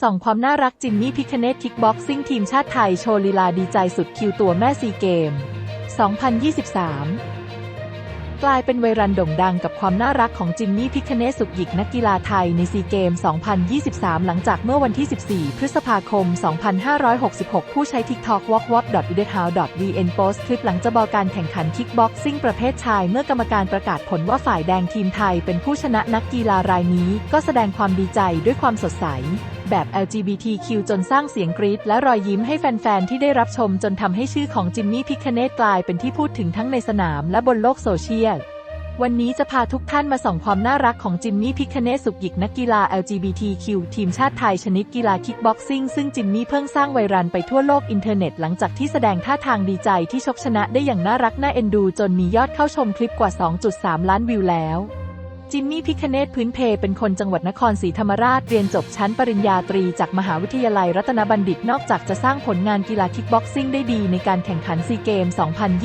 ส่องความน่ารักจินนี่พิคเนตคิกบ็อกซิ่งทีมชาติไทยโชว์ลีลาดีใจสุดคิวตัวแม่ซีเกม 2023 กลายเป็นไวรัลโด่งดังกับความน่ารักของจินนี่พิคเนตสุกหยิกนักกีฬาไทยในซีเกม 2023 หลังจากเมื่อวันที่ 14 พฤษภาคม 2566 ผู้ใช้ TikTok w a l k w a l k u d e h o u vn post คลิปหลังจะบอกการแข่งขันคิกบ็อกซิ่งประเภทชายเมื่อกรรมการประกาศผลว่าฝ่ายแดงทีมไทยเป็นผู้ชนะนักกีฬารายนี้ ก็แสดงความดีใจด้วยความสดใส แบบ LGBTQ จนสร้างเสียงกรี๊ดและรอยยิ้มให้แฟน ๆ ที่ได้รับชมจนทำให้ชื่อของจิมมี่พิคเนตกลายเป็นที่พูดถึงทั้งในสนามและบนโลกโซเชียล วันนี้จะพาทุกท่านมาส่องความน่ารักของจิมมี่พิคเนตสุกหยิกนักกีฬา LGBTQ ทีมชาติไทยชนิดกีฬาคิกบ็อกซิ่งซึ่งจิมมี่เพิ่งสร้างไวรัลไปทั่วโลกอินเทอร์เน็ตหลังจากที่แสดงท่าทางดีใจที่ชกชนะได้อย่างน่ารักน่าเอ็นดู จนมียอดเข้าชมคลิปกว่า 2.3 ล้านวิวแล้ว จิมมี่พิคเนตพื้นเพเป็นคนจังหวัดนครศรีธรรมราชเรียนจบชั้นปริญญาตรีจากมหาวิทยาลัยรัตนบัณฑิตนอกจากจะสร้างผลงานกีฬาคิกบ็อกซิ่งได้ดีในการแข่งขันซีเกม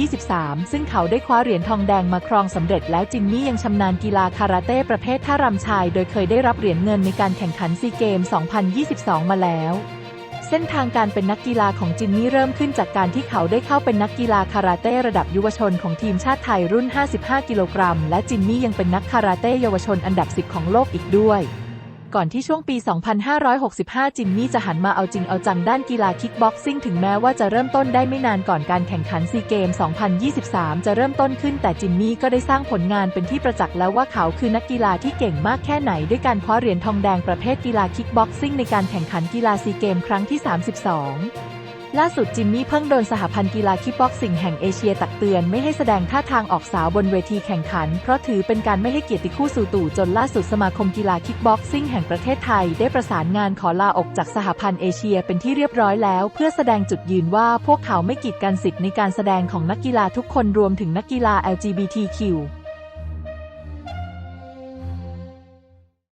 2023 ซึ่งเขาได้คว้าเหรียญทองแดงมาครองสำเร็จแล้วจิมมี่ยังชำนาญกีฬาคาราเต้ประเภทท่ารำชาย โดยเคยได้รับเหรียญเงินในการแข่งขันซีเกม 2022 มาแล้ว เส้นทางการเป็นนักกีฬาของจินนี่เริ่มขึ้นจากการที่เขาได้เข้าเป็นนักกีฬาคาราเต้ระดับยุวชนของทีมชาติไทยรุ่น 55 กิโลกรัม และจินนี่ยังเป็นนักคาราเต้เยาวชนอันดับ 10 ของโลกอีกด้วย ก่อนที่ช่วงปี 2565 จิมมี่จะหันมาเอาจริงเอาจังด้านกีฬาคิกบ็อกซิ่งถึงแม้ว่าจะเริ่มต้นได้ไม่นานก่อนการแข่งขันซีเกม 2023 จะเริ่มต้นขึ้นแต่จิมมี่ก็ได้สร้างผลงานเป็นที่ประจักษ์แล้วว่าเขาคือนักกีฬาที่เก่งมากแค่ไหน ด้วยการคว้าเหรียญทองแดงประเภทกีฬาคิกบ็อกซิ่งในการแข่งขันกีฬาซีเกม ครั้งที่ 32 ล่าสุดจิมมี่เพิ่งโดนสหพันธ์กีฬาคิกบ็อกซิ่งแห่งเอเชียตักเตือนไม่ให้แสดงท่าทางออกสาวบนเวทีแข่งขัน เพราะถือเป็นการไม่ให้เกียรติคู่สู่ตู่จนล่าสุดสมาคมกีฬาคิกบ็อกซิ่งแห่งประเทศไทย ได้ประสานงานขอลาออกจากสหพันธ์เอเชียเป็นที่เรียบร้อยแล้ว เพื่อแสดงจุดยืนว่าพวกเขาไม่กีดกันสิทธิ์ในการแสดงของนักกีฬาทุกคนรวมถึงนักกีฬา LGBTQ